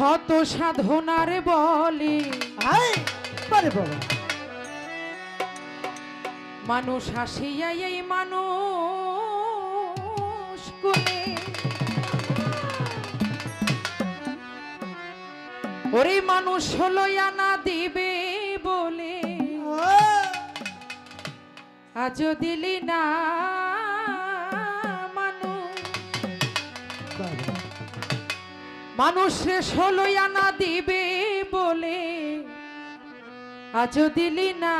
শত সাধনার বলি। মানুষ হাসিয়াই এই মানুষ কোনে ওরে মানুষ হলো আনা দিবে বলে। আজ দিলি না মানুষ ষোলোই দিবে বলে। আজ দিলি না।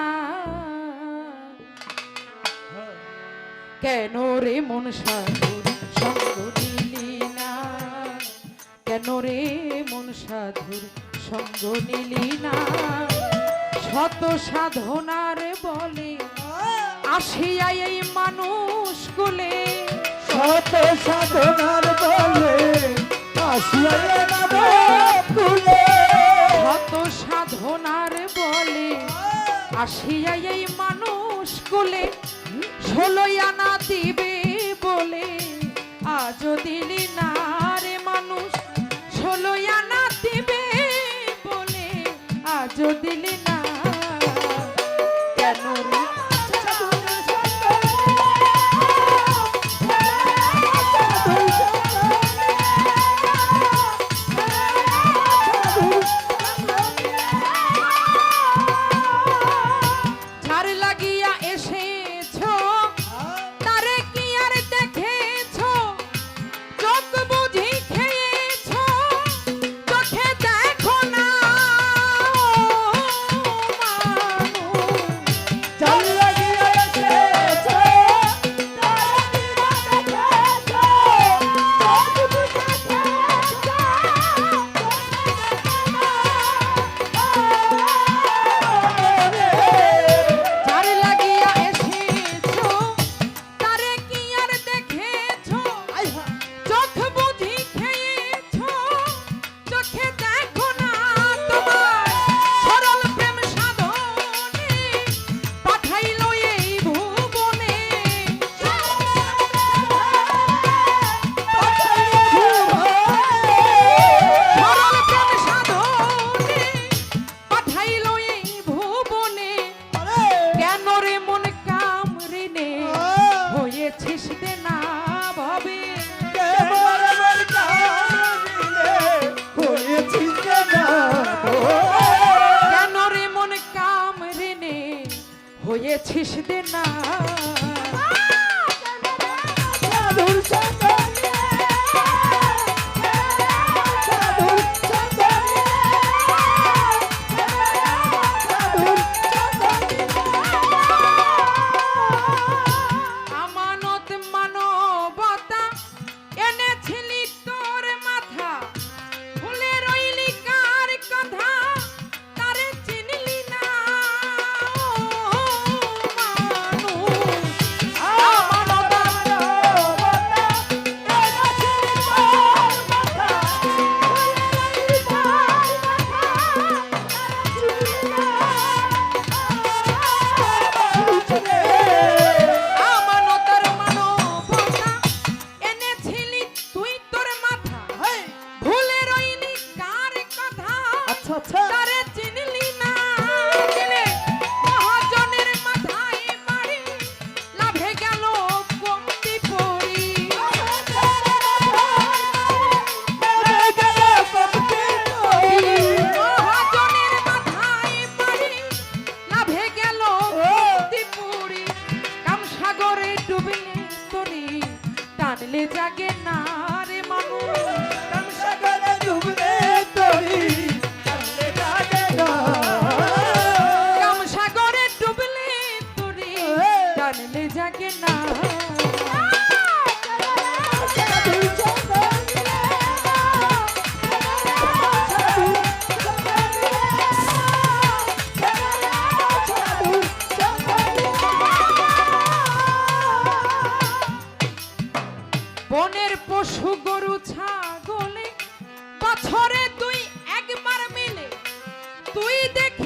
কেন রে মন সাধুর সঙ্গ নিলি না? কেন রে মন সাধুর সঙ্গ নিলি না? শত সাধনার বলে আসিয়া এই মানুষ কুলে। শত সাধন বসিয়া মানুষ কুলে ষোলোই আন হয়েছিস দেনা। ডুবিলে তরি টানলে জাগে না রে মানুষ। তুই দেখ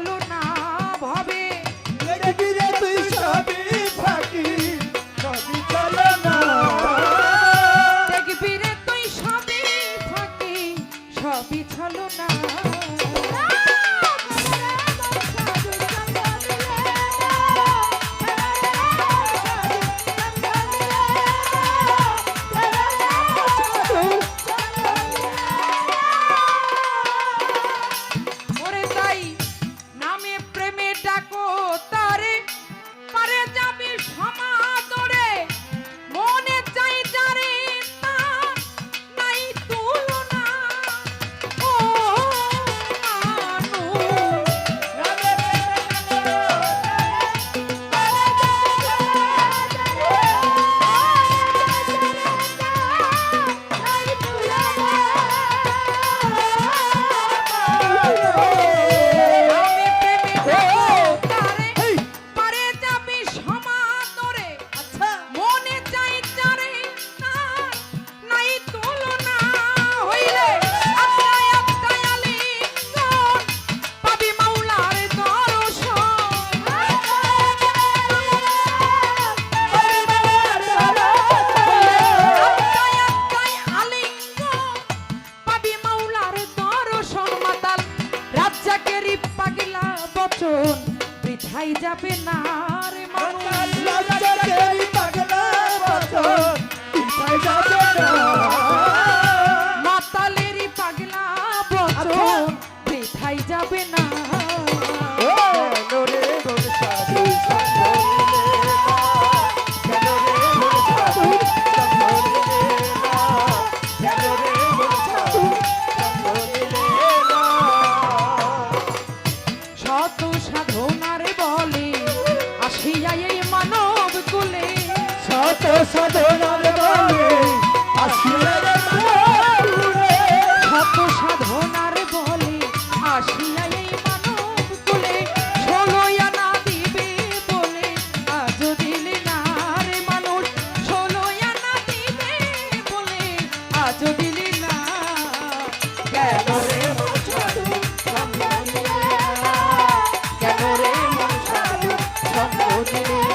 বলো মনে